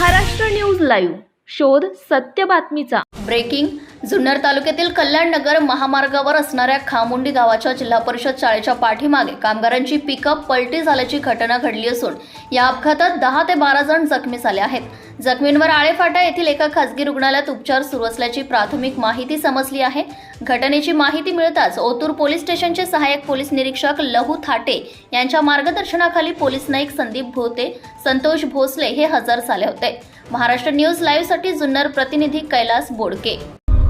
Maharashtra news live. शोध सत्य बातमीचा. ब्रेकिंग जुन्नर तालुक्यातील कल्याण नगर महामार्गावर असणाऱ्या खामुंडी गावाच्या जिल्हा परिषद शाळेच्या पाठीमागे कामगारांची पिकअप पलटी झाल्याची घटना घडली असून या अपघातात दहा ते बारा जण जखमी झाले आहेत. जखमींवर आळेफाटा येथील एका खासगी रुग्णालयात उपचार सुरू असल्याची प्राथमिक माहिती समजली आहे. घटनेची माहिती मिळताच ओतूर पोलीस स्टेशनचे सहाय्यक पोलीस निरीक्षक लहू थाटे यांच्या मार्गदर्शनाखाली पोलीस नाईक संदीप भोते संतोष भोसले हे हजर झाले होते. महाराष्ट्र न्यूज लाईव्हसाठी जुन्नर प्रतिनिधी कैलास बोडके.